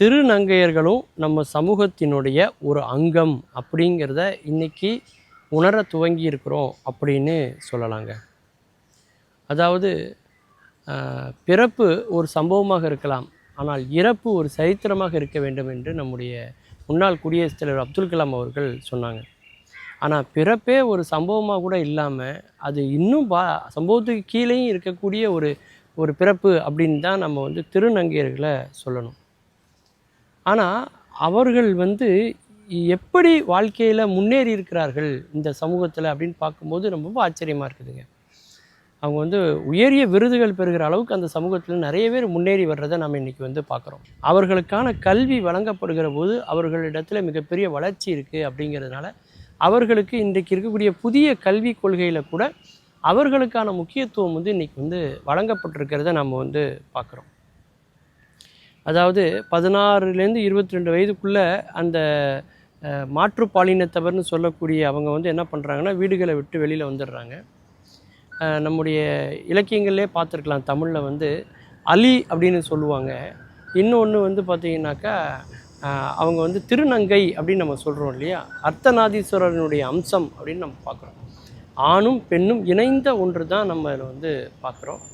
திருநங்கையர்களும் நம்ம சமூகத்தினுடைய ஒரு அங்கம் அப்படிங்கிறத இன்னைக்கு உணர துவங்கி இருக்கிறோம் அப்படின்னு சொல்லலாங்க. அதாவது பிறப்பு ஒரு சம்பவமாக இருக்கலாம் ஆனால் இறப்பு ஒரு சரித்திரமாக இருக்க வேண்டும் என்று நம்முடைய முன்னாள் குடியரசுத் தலைவர் அப்துல் கலாம் அவர்கள் சொன்னாங்க. ஆனால் பிறப்பே ஒரு சம்பவமாக கூட இல்லாமல் அது இன்னும் பா சம்பவத்துக்கு கீழேயும் இருக்கக்கூடிய ஒரு ஒரு பிறப்பு அப்படின்னு தான் நம்ம வந்து திருநங்கையர்களை சொல்லணும். ஆனால் அவர்கள் வந்து எப்படி வாழ்க்கையில் முன்னேறி இருக்கிறார்கள் இந்த சமூகத்தில் அப்படின்னு பார்க்கும்போது ரொம்ப ஆச்சரியமாக இருக்குதுங்க. அவங்க வந்து உயரிய விருதுகள் பெறுகிற அளவுக்கு அந்த சமூகத்தில் நிறைய பேர் முன்னேறி வர்றதை நம்ம இன்றைக்கி வந்து பார்க்குறோம். அவர்களுக்கான கல்வி வழங்கப்படுகிற போது அவர்களிடத்தில் மிகப்பெரிய வளர்ச்சி இருக்குது அப்படிங்கிறதுனால அவர்களுக்கு இன்றைக்கு இருக்கக்கூடிய புதிய கல்வி கொள்கையில் கூட அவர்களுக்கான முக்கியத்துவம் வந்து இன்றைக்கி வந்து வழங்கப்பட்டிருக்கிறத நம்ம வந்து பார்க்குறோம். அதாவது பதினாறுலேருந்து இருபத்தி ரெண்டு வயதுக்குள்ளே அந்த மாற்றுப்பாலினத்தவர்னு சொல்லக்கூடிய அவங்க வந்து என்ன பண்ணுறாங்கன்னா வீடுகளை விட்டு வெளியில் வந்துடுறாங்க. நம்முடைய இலக்கியங்கள்லே பார்த்துருக்கலாம். தமிழில் வந்து அலி அப்படின்னு சொல்லுவாங்க. இன்னொன்று வந்து பார்த்தீங்கன்னாக்கா அவங்க வந்து திருநங்கை அப்படின்னு நம்ம சொல்கிறோம் இல்லையா? அர்த்தநாதீஸ்வரனுடைய அம்சம் அப்படின்னு நம்ம பார்க்குறோம். ஆணும் பெண்ணும் இணைந்த ஒன்று தான் நம்ம இதில் வந்து பார்க்குறோம்.